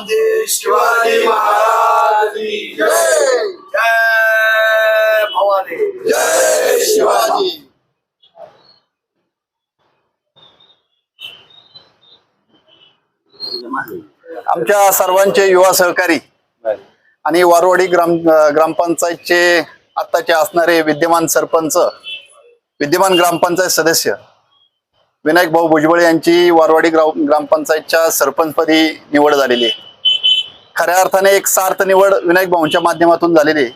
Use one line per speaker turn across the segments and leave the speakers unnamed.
छत्रपती शिवाजी महाराज की जय. जय भवानी. जय शिवाजी.
आमच्या सर्वांचे युवा सहकारी आणि वारवाडी ग्राम ग्रामपंचायतचे आत्ताचे असणारे विद्यमान सरपंच विद्यमान ग्रामपंचायत सदस्य विनायक भाऊ भुजबळ यांची वारवाडी ग्राम ग्रामपंचायतच्या सरपंचपदी निवड झालेली आहे. खऱ्या अर्थाने एक सार्थ निवड विनायक भाऊंच्या माध्यमातून झालेली आहे.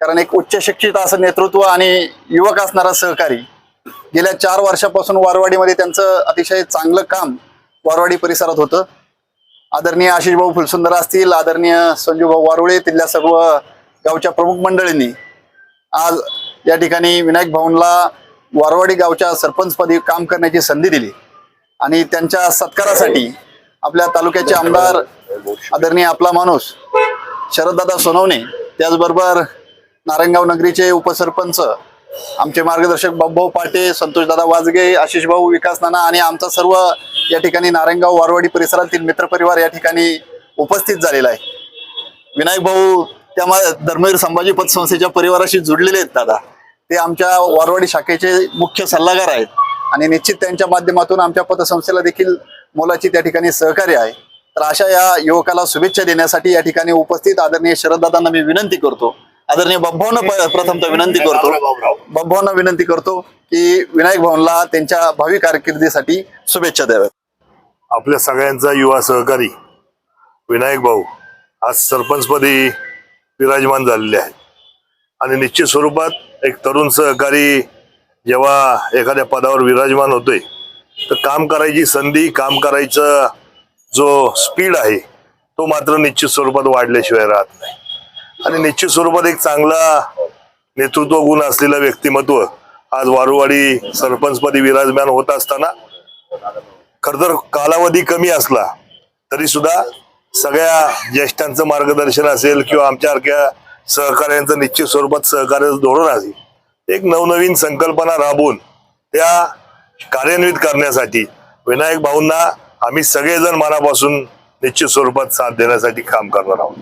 कारण एक उच्च शिक्षित असं नेतृत्व आणि युवक असणारा सहकारी गेल्या चार वर्षापासून वारवाडीमध्ये त्यांचं अतिशय चांगलं काम वारवाडी परिसरात होतं. आदरणीय आशिष भाऊ फुलसुंदर असतील आदरणीय संजू भाऊ वारुळे तिथल्या सर्व गावच्या प्रमुख मंडळींनी. आज या ठिकाणी विनायक भाऊंला वारवाडी गावच्या सरपंचपदी काम करण्याची संधी दिली. आणि त्यांच्या सत्कारासाठी आपल्या तालुक्याचे आमदार आदरणीय आपला माणूस शरददादा सोनवणे त्याचबरोबर नारायणगाव नगरीचे उपसरपंच आमचे मार्गदर्शक बाबभाऊ पाटे संतोषदादा वाजगे आशिष भाऊ विकास नाना आणि आमचा सर्व या ठिकाणी नारायणगाव वारवाडी परिसरातील मित्रपरिवार या ठिकाणी उपस्थित झालेला आहे. विनायक भाऊ त्या मा- धर्मवीर संभाजी पतसंस्थेच्या परिवाराशी जुडलेले आहेत दादा. ते आमच्या वारवाडी शाखेचे मुख्य सल्लागार आहेत आणि निश्चित त्यांच्या माध्यमातून आमच्या पतसंस्थेला देखील मोलाची त्या ठिकाणी सहकार्य आहे. तर अशा या युवकाला शुभेच्छा देण्यासाठी या ठिकाणी उपस्थित आदरणीय शरददादांना मी विनंती करतो. आदरणीय बब्भावना प्रथमतः विनंती करतो. बब्भावना विनंती करतो की विनायक भाऊंना त्यांच्या भावी कारकिर्दीसाठी शुभेच्छा द्याव्यात.
आपल्या सगळ्यांचा युवा सहकारी विनायक भाऊ आज सरपंचपदी विराजमान झालेले आहेत. आणि निश्चित स्वरूपात एक तरुण सहकारी जेव्हा एखाद्या पदावर विराजमान होतोय तर काम करायची संधी काम करायचं जो स्पीड आहे तो मात्र निश्चित स्वरूपात वाढल्याशिवाय राहत नाही. आणि निश्चित स्वरूपात एक चांगला नेतृत्व गुण असलेलं व्यक्तिमत्व आज वारुवाडी सरपंचपदी विराजमान होत असताना खर तर कालावधी कमी असला तरी सुद्धा सगळ्या ज्येष्ठांचं मार्गदर्शन असेल किंवा आमच्यासारख्या सहकार्यांचं निश्चित स्वरूपात सहकार्याचं धोरण असेल एक नवनवीन संकल्पना राबवून त्या कार्यान्वित करण्यासाठी विनायक भाऊंना आम्ही सगळेजण मनापासून निश्चित स्वरूपात साथ देण्यासाठी काम करणार आहोत.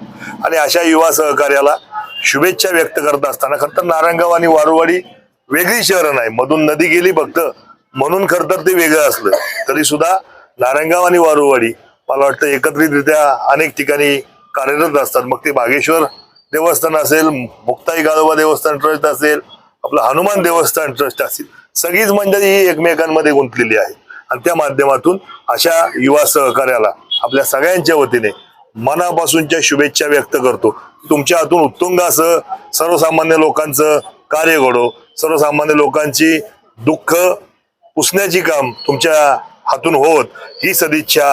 आणि अशा युवा सहकार्याला शुभेच्छा व्यक्त करत असताना खरं तर नारायणगाव आणि वारुवाडी वेगळी शहरं नाही. मधून नदी गेली फक्त. म्हणून खरं तर ते वेगळं असलं. तरी सुद्धा नारायणगाव आणि वारुवाडी मला वाटतं एकत्रितरित्या अनेक ठिकाणी कार्यरत असतात. मग ते बागेश्वर देवस्थान असेल मुक्ताई गाळोबा देवस्थान ट्रस्ट असेल आपलं हनुमान देवस्थान ट्रस्ट असेल. सगळीच मंडळी ही एकमेकांमध्ये गुंतलेली आहे आणि त्या माध्यमातून अशा युवा सहकार्याला आपल्या सगळ्यांच्या वतीने मनापासूनच्या शुभेच्छा व्यक्त करतो. तुमच्या हातून उत्तुंग असं सर्वसामान्य लोकांचं कार्य घडो. सर्वसामान्य लोकांची दुःख पुसण्याची काम तुमच्या हातून होत ही सदिच्छा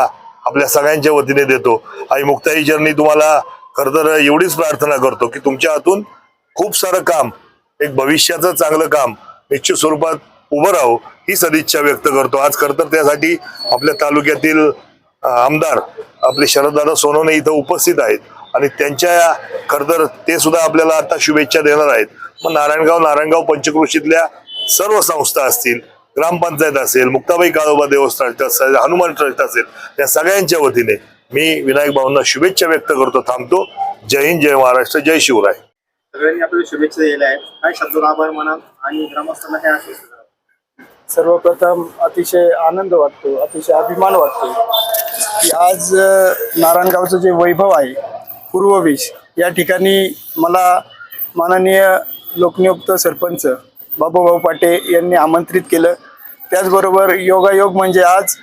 आपल्या सगळ्यांच्या वतीने देतो. आई मुक्ताई चरणी तुम्हाला खरं तर एवढीच प्रार्थना करतो की तुमच्या हातून खूप सारं काम एक भविष्याचं चांगलं काम निश्चित स्वरूपात उभं राहो ही सदिच्छा व्यक्त करतो. आज खरं तर त्यासाठी आपल्या तालुक्यातील आमदार आपले शरददादा सोनवणे इथं उपस्थित आहेत. आणि त्यांच्या खरं तर ते सुद्धा आपल्याला आता शुभेच्छा देणार आहेत. मग नारायणगाव नारायणगाव पंचक्रोशीतल्या सर्व संस्था असतील ग्रामपंचायत असेल मुक्ताबाई काळोबा देवस्थान ट्रस्ट असेल हनुमान ट्रस्ट असेल या सगळ्यांच्या वतीने मी विनायक भाऊंना शुभेच्छा व्यक्त करतो थांबतो. जय हिंद जय महाराष्ट्र जय शिवराय.
सगळ्यांनी आपल्याला शुभेच्छा दिल्या आहेत. काय शब्द आभार म्हणाल आणि ग्रामस्थांना काय आश्वासन
सर्वप्रथम अतिशय आनंद वाटतो अतिशय अभिमान वाटतो की आज नारायणगावचं जे वैभव आहे पूर्ववेश या ठिकाणी मला माननीय लोकनियुक्त सरपंच बाबूभाऊ पाटे यांनी आमंत्रित केलं. त्याचबरोबर योगायोग म्हणजे आज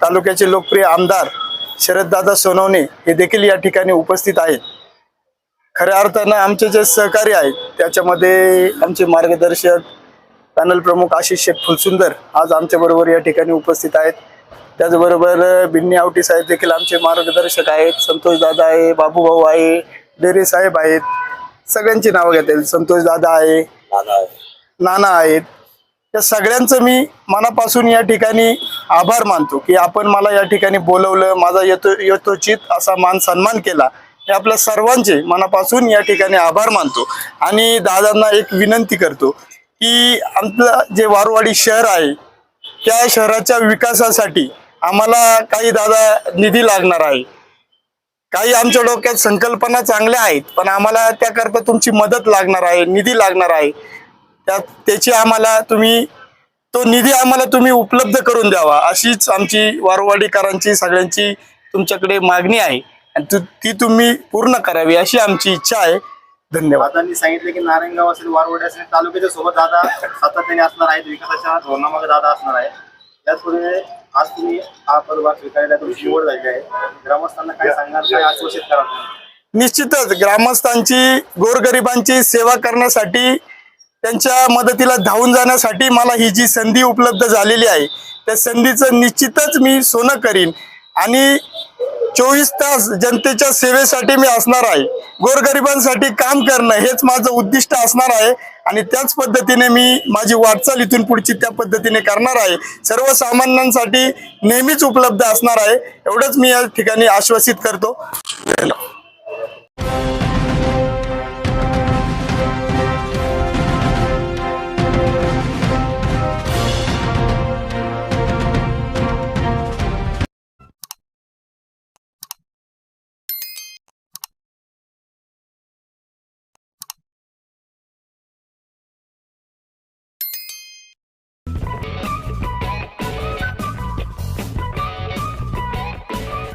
तालुक्याचे लोकप्रिय आमदार शरददादा सोनवणे हे देखील या ठिकाणी उपस्थित आहेत. खऱ्या अर्थानं आमचे जे सहकारी आहेत त्याच्यामध्ये आमचे मार्गदर्शक पॅनल प्रमुख आशिष शेख फुलसुंदर आज आमच्या बरोबर या ठिकाणी उपस्थित आहेत. त्याचबरोबर बिन्नी आवटी साहेब देखील आमचे मार्गदर्शक आहेत. संतोष दादा आहे बाबूभाऊ आहे डेरे साहेब आहेत. सगळ्यांची नावं घेता येईल संतोष दादा आहे. नाना आहेत. या सगळ्यांचं मी मनापासून या ठिकाणी आभार मानतो की आपण मला या ठिकाणी बोलवलं माझा येतो यथोचित असा मान सन्मान केला. हे आपल्या सर्वांचे मनापासून या ठिकाणी आभार मानतो. आणि दादांना एक विनंती करतो की आमचं जे वारवाडी शहर आहे त्या शहराच्या विकासासाठी आम्हाला काही दादा निधी लागणार आहे. काही आमच्या डोक्यात संकल्पना चांगल्या आहेत पण आम्हाला त्याकरता तुमची मदत लागणार आहे निधी लागणार आहे. त्या त्याची आम्हाला तुम्ही तो निधी आम्हाला तुम्ही उपलब्ध करून द्यावा अशीच आमची वारवाडीकरांची सगळ्यांची तुमच्याकडे मागणी आहे. आणि तु- ती तुम्ही पूर्ण करावी अशी आमची इच्छा आहे. धन्यवाद.
दादांनी सांगितले की नारायणगाव असेल वारवडे असेल तालुक्याच्या सोबत दादा सातत्याने असणार आहेत विकासाच्या धोरणामागे दादा असणार आहे त्याचपुढे आज तुम्ही हा पदभार स्वीकारायला तुमची निवड झाली आहे. ग्रामस्थांना काय सांगणार काय आश्वासित करा
निश्चितच ग्रामस्थांची गोरगरिबांची सेवा करण्यासाठी त्यांच्या मदतीला धावून जाण्यासाठी मला ही जी संधी उपलब्ध झालेली आहे त्या संधीचं निश्चितच मी सोनं करीन. आणि चोवीस तास जनतेच्या सेवेसाठी मी असणार आहे. गोरगरिबांसाठी काम करणं हेच माझं उद्दिष्ट असणार आहे आणि त्याच पद्धतीने मी माझी वाटचाल इथून पुढची त्या पद्धतीने करणार आहे. सर्वसामान्यांसाठी नेहमीच उपलब्ध असणार आहे. एवढंच मी या ठिकाणी आश्वासित करतो.